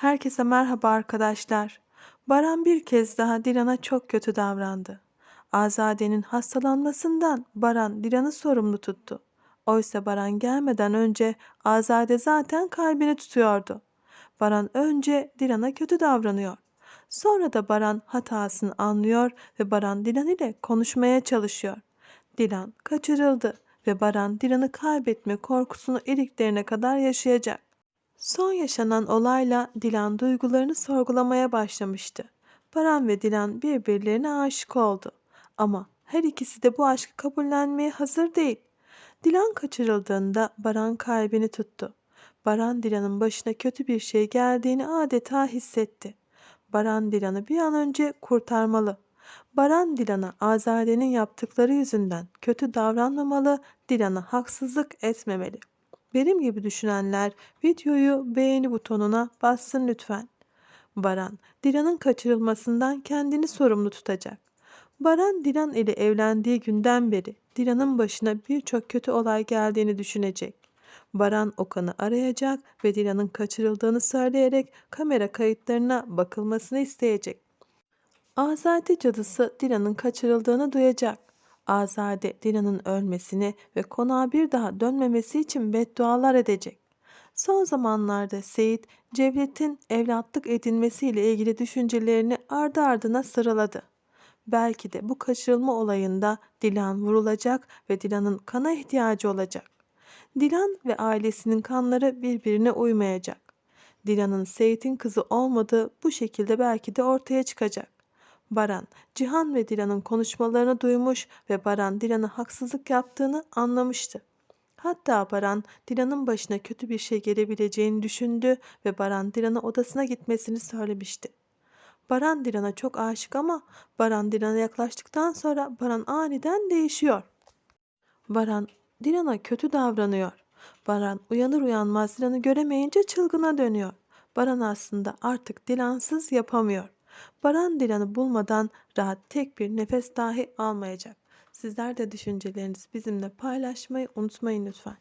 Herkese merhaba arkadaşlar. Baran bir kez daha Dilan'a çok kötü davrandı. Azade'nin hastalanmasından Baran Dilan'ı sorumlu tuttu. Oysa Baran gelmeden önce Azade zaten kalbini tutuyordu. Baran önce Dilan'a kötü davranıyor. Sonra da Baran hatasını anlıyor ve Baran Dilan ile konuşmaya çalışıyor. Dilan kaçırıldı ve Baran Dilan'ı kaybetme korkusunu iliklerine kadar yaşayacak. Son yaşanan olayla Dilan duygularını sorgulamaya başlamıştı. Baran ve Dilan birbirlerine aşık oldu. Ama her ikisi de bu aşkı kabullenmeye hazır değil. Dilan kaçırıldığında Baran kalbini tuttu. Baran Dilan'ın başına kötü bir şey geldiğini adeta hissetti. Baran Dilan'ı bir an önce kurtarmalı. Baran Dilan'a Azade'nin yaptıkları yüzünden kötü davranmamalı, Dilan'a haksızlık etmemeli. Benim gibi düşünenler videoyu beğeni butonuna bassın lütfen. Baran, Dilan'ın kaçırılmasından kendini sorumlu tutacak. Baran, Dilan ile evlendiği günden beri Dilan'ın başına birçok kötü olay geldiğini düşünecek. Baran Okan'ı arayacak ve Dilan'ın kaçırıldığını söyleyerek kamera kayıtlarına bakılmasını isteyecek. Azade cadısı Dilan'ın kaçırıldığını duyacak. Azade Dilan'ın ölmesini ve konağa bir daha dönmemesi için beddualar edecek. Son zamanlarda Seyit, Cevdet'in evlatlık edinmesiyle ilgili düşüncelerini ardı ardına sıraladı. Belki de bu kaçırılma olayında Dilan vurulacak ve Dilan'ın kana ihtiyacı olacak. Dilan ve ailesinin kanları birbirine uymayacak. Dilan'ın Seyit'in kızı olmadığı bu şekilde belki de ortaya çıkacak. Baran, Cihan ve Dilan'ın konuşmalarını duymuş ve Baran Dilan'a haksızlık yaptığını anlamıştı. Hatta Baran Dilan'ın başına kötü bir şey gelebileceğini düşündü ve Baran Dilan'a odasına gitmesini söylemişti. Baran Dilan'a çok aşık ama Baran Dilan'a yaklaştıktan sonra Baran aniden değişiyor. Baran Dilan'a kötü davranıyor. Baran uyanır uyanmaz Dilan'ı göremeyince çılgına dönüyor. Baran aslında artık Dilansız yapamıyor. Baran Dilan'ı bulmadan rahat tek bir nefes dahi almayacak. Sizler de düşüncelerinizi bizimle paylaşmayı unutmayın lütfen.